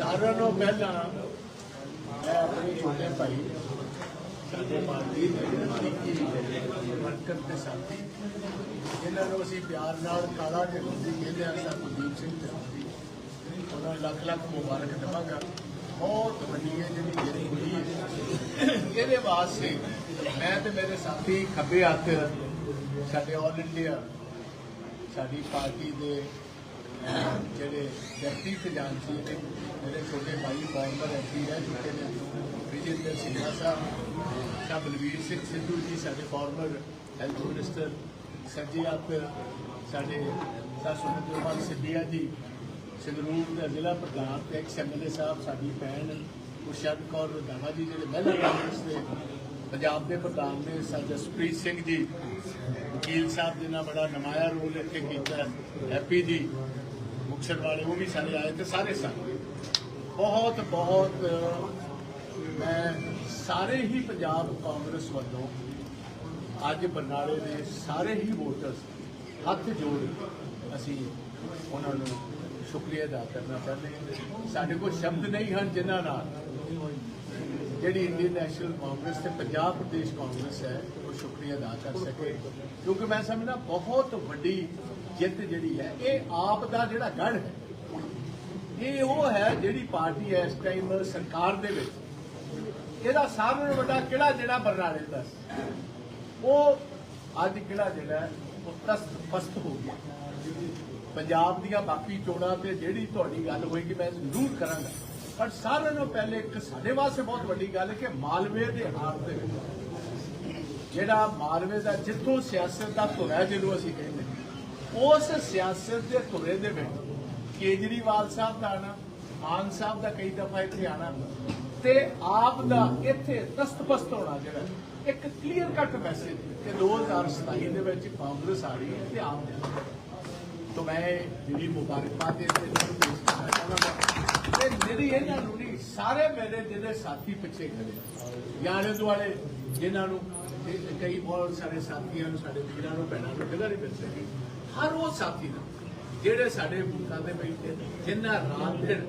ਸਾਰਿਆਂ ਨੂੰ ਪਹਿਲਾਂ ਮੈਂ ਆਪਣੇ ਛੋਟੇ ਭਾਈ, ਸਾਡੇ ਪਾਰਟੀ ਦੇ ਮਾਲੀਕੀ ਦੇ ਸਾਥੀ ਇਹਨਾਂ ਨੂੰ ਅਸੀਂ ਪਿਆਰ ਨਾਲ ਕਾਲਾ ਦੇ ਕਹਿੰਦੇ ਆ ਸਰ ਕੁਲਦੀਪ ਸਿੰਘ ਤੇ ਉਹਨਾਂ ਨੂੰ ਲੱਖ ਲੱਖ ਮੁਬਾਰਕ ਦੇਵਾਂਗਾ। ਬਹੁਤ ਵੱਡੀ ਹੈ ਜਿਹੜੀ ਜਿਹੜੀ ਹੋਈ ਹੈ, ਇਹਦੇ ਵਾਸਤੇ ਮੈਂ ਤੇ ਮੇਰੇ ਸਾਥੀ ਖੱਬੇ ਹੱਥ ਸਾਡੇ ਆਲ ਇੰਡੀਆ ਸਾਡੀ ਪਾਰਟੀ ਦੇ ਜਿਹੜੇ ਡਿਪਟੀ ਖਜ਼ਾਨਚੀ ਨੇ ਮੇਰੇ ਛੋਟੇ ਭਾਈ ਫਾਰਮਰ ਐਮਪੀ ਰਹਿ ਚੁੱਕੇ ਨੇ, ਵਿਜੇਂਦਰ ਸਿੰਘਾ ਸਾਹਿਬ ਸ਼ਾਹ ਬਲਵੀਰ ਸਿੰਘ ਸਿੱਧੂ ਜੀ ਸਾਡੇ ਫਾਰਮਰ ਹੈਲਥ ਮਿਨਿਸਟਰ ਸੰਜੇ ਆਪ, ਸਾਡੇ ਸਾ ਸੁਰਿੰਦਰਪਾਲ ਸਿੱਧੀਆ ਜੀ, ਸੰਗਰੂਰ ਦਾ ਜ਼ਿਲ੍ਹਾ ਪ੍ਰਧਾਨ ਤੇ ਐਕਸ ਐਮਐਲਏ ਸਾਹਿਬ, ਸਾਡੀ ਭੈਣ ਗੁਰਸ਼ਰਨ ਕੌਰ ਰੰਧਾਵਾ ਜੀ, ਜਿਹੜੇ ਮਹਿਲਾ ਕਾਂਗਰਸ ਦੇ ਪੰਜਾਬ ਦੇ ਪ੍ਰਧਾਨ ਨੇ ਸਰ ਜਸਪ੍ਰੀਤ ਸਿੰਘ ਜੀ, ਵਕੀਲ ਸਾਹਿਬ ਜੀ ਨਾਲ ਬੜਾ ਨਮਾਇਆ ਰੋਲ ਇੱਥੇ ਕੀਤਾ ਹੈਪੀ ਜੀ ਮੁਕਸਰ ਵਾਲੇ ਉਹ ਵੀ ਸਾਰੇ ਆਏ ਤੇ ਸਾਰੇ ਸਨ ਬਹੁਤ ਬਹੁਤ, ਮੈਂ ਸਾਰੇ ਹੀ ਪੰਜਾਬ ਕਾਂਗਰਸ ਵੱਲੋਂ ਅੱਜ ਬਰਨਾਲੇ ਦੇ ਸਾਰੇ ਹੀ ਵੋਟਰਸ ਹੱਥ ਜੋੜ ਕੇ ਅਸੀਂ ਉਹਨਾਂ ਨੂੰ ਸ਼ੁਕਰੀਆ ਅਦਾ ਕਰਨਾ ਚਾਹੁੰਦੇ ਹਾਂ। ਸਾਡੇ ਕੋਲ ਸ਼ਬਦ ਨਹੀਂ ਹਨ ਜਿਨ੍ਹਾਂ ਨਾਲ ਜਿਹੜੀ ਇੰਡੀਅਨ ਨੈਸ਼ਨਲ ਕਾਂਗਰਸ ਤੇ ਪੰਜਾਬ ਪ੍ਰਦੇਸ਼ ਕਾਂਗਰਸ ਹੈ, ਉਹ ਸ਼ੁਕਰੀਆ ਅਦਾ ਕਰ ਸਕੇ। ਕਿਉਂਕਿ ਮੈਂ ਸਮਝਦਾ ਬਹੁਤ ਵੱਡੀ ਜਿੱਤ ਜਿਹੜੀ ਹੈ, ਇਹ ਆਪ ਦਾ ਜਿਹੜਾ ਗੜ ਹੈ। ਇਹ ਉਹ ਹੈ ਜਿਹੜੀ ਪਾਰਟੀ ਹੈ ਇਸ ਟਾਈਮ ਸਰਕਾਰ ਦੇ ਵਿੱਚ। ਇਹਦਾ ਸਾਰਿਆਂ ਨਾਲੋਂ ਵੱਡਾ ਕਿਹੜਾ ਜਿਹੜਾ ਬਰਨਾਲੇ ਦਾ ਉਹ ਅੱਜ ਕਿਹੜਾ ਜਿਹੜਾ ਉਹ ਤਸਤ ਪਸਤ ਹੋ ਗਿਆ। ਪੰਜਾਬ ਦੀਆਂ ਬਾਕੀ ਚੋਣਾਂ ਤੇ ਜਿਹੜੀ ਤੁਹਾਡੀ ਗੱਲ ਹੋਏਗੀ, ਮੈਂ ਜ਼ਰੂਰ ਕਰਾਂਗਾ। ਪਰ ਸਾਰਿਆਂ ਨਾਲੋਂ ਪਹਿਲੇ ਇੱਕ ਸਾਡੇ ਵਾਸਤੇ ਬਹੁਤ ਵੱਡੀ ਗੱਲ ਹੈ ਕਿ ਮਾਲਵੇ ਦੇ ਹਾਰ ਦੇ ਵਿੱਚ ਜਿਹੜਾ ਮਾਲਵੇ ਦਾ ਜਿੱਥੋਂ ਸਿਆਸਤ ਦਾ ਧੁਰਾ ਜਿਹਨੂੰ ਅਸੀਂ ਕਹਿੰਦੇ ਉਸ ਸਿਆਸਤ ਦੇ ਧੁਰੇ ਦੇ ਵਿੱਚ ਕੇਜਰੀਵਾਲ ਸਾਹਿਬ ਦਾ ਆਣਾ ਮਾਨ ਸਾਹਿਬ ਦਾ ਕਈ ਦਫਾ ਇੱਥੇ ਆਣਾ ਤੇ ਆਪ ਦਾ ਇੱਥੇ ਦਸਤਪਸਤ ਹੋਣਾ ਜਿਹੜਾ ਇੱਕ ਕਲੀਅਰ ਕੱਟ ਮੈਸੇਜ ਕਿ 2027 ਦੇ ਵਿੱਚ ਕਾਂਗਰਸ ਆ ਰਹੀ ਹੈ ਤੇ ਆਪ ਦੇ ਤੋਂ ਮੈਂ ਜਿਹੜੀ ਮੁਬਾਰਕਬਾਦ ਦੇ ਤੇ ਨੂੰ ਤੇ ਜਿਹੜੀ ਇਹਨਾਂ ਨੂੰ ਨਹੀਂ, ਸਾਰੇ ਮੇਰੇ ਜਿਹੜੇ ਸਾਥੀ ਪਿੱਛੇ ਖੜੇ ਯਾਰੇ ਦੁਆਲੇ ਜਿਨ੍ਹਾਂ ਨੂੰ ਕਈ ਬਹੁਤ ਸਾਰੇ ਸਾਥੀਆਂ ਨੂੰ, ਸਾਡੇ ਵੀਰਾਂ ਨੂੰ, ਭੈਣਾਂ ਨੂੰ ਜਗ੍ਹਾ ਨਹੀਂ ਮਿਲ ਸਕੀ। ਹਰ ਉਹ ਸਾਥੀ ਨੂੰ ਜਿਹੜੇ ਸਾਡੇ ਬੂਥਾਂ ਦੇ ਬੈਠੇ ਜਿਨ੍ਹਾਂ ਰਾਤ ਦਿਨ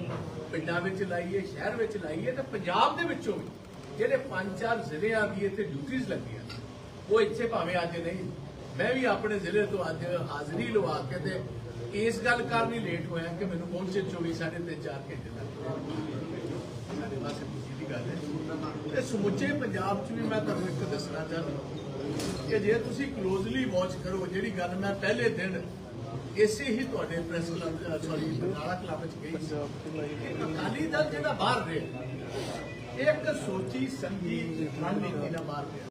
ਪਿੰਡਾਂ ਵਿੱਚ ਲਾਈਏ, ਸ਼ਹਿਰ ਵਿੱਚ ਲਾਈਏ ਤੇ ਪੰਜਾਬ ਦੇ ਵਿੱਚੋਂ ਵੀ ਜਿਹੜੇ ਪੰਜ ਚਾਰ ਜ਼ਿਲ੍ਹਿਆਂ ਦੀ ਇੱਥੇ ਡਿਊਟੀਆਂ ਲੱਗੀਆਂ ਉਹ ਇੱਥੇ ਭਾਵੇਂ ਅੱਜ ਨਹੀਂ। ਮੈਂ ਵੀ ਆਪਣੇ ਜ਼ਿਲ੍ਹੇ ਤੋਂ ਅੱਜ ਹਾਜ਼ਰੀ ਲਵਾ ਕੇ ਤੇ ਇਸ ਗੱਲ ਕਾਰਨ ਹੀ ਲੇਟ ਹੋਇਆ ਕਿ ਮੈਨੂੰ ਪਹੁੰਚੇ 24 ਸਾਢੇ ਤਿੰਨ ਚਾਰ ਘੰਟੇ ਤੱਕ। ਸਾਡੇ ਪਾਸੇ ਖੁਸ਼ੀ ਦੀ ਗੱਲ ਹੈ। ਤੇ ਸਮੁੱਚੇ ਪੰਜਾਬ 'ਚ ਵੀ ਮੈਂ ਤੁਹਾਨੂੰ ਇੱਕ ਦੱਸਣਾ ਚਾਹੁੰਦਾ ਕਿ ਜੇ ਤੁਸੀਂ ਕਲੋਜ਼ਲੀ ਵਾਚ ਕਰੋ, ਜਿਹੜੀ ਗੱਲ ਮੈਂ ਪਹਿਲੇ ਦਿਨ ਇਸੇ ਹੀ ਤੁਹਾਡੇ press club sorry Barnala club ਵਿੱਚ ਗਈ ਅਕਾਲੀ ਦਲ ਜਿਹੜਾ ਬਾਹਰ ਰਿਹਾ, ਇੱਕ ਸੋਚੀ, ਸਮਝੀ ਰਣਨੀਤੀ ਨਾਲ ਬਾਹਰ ਰਿਹਾ।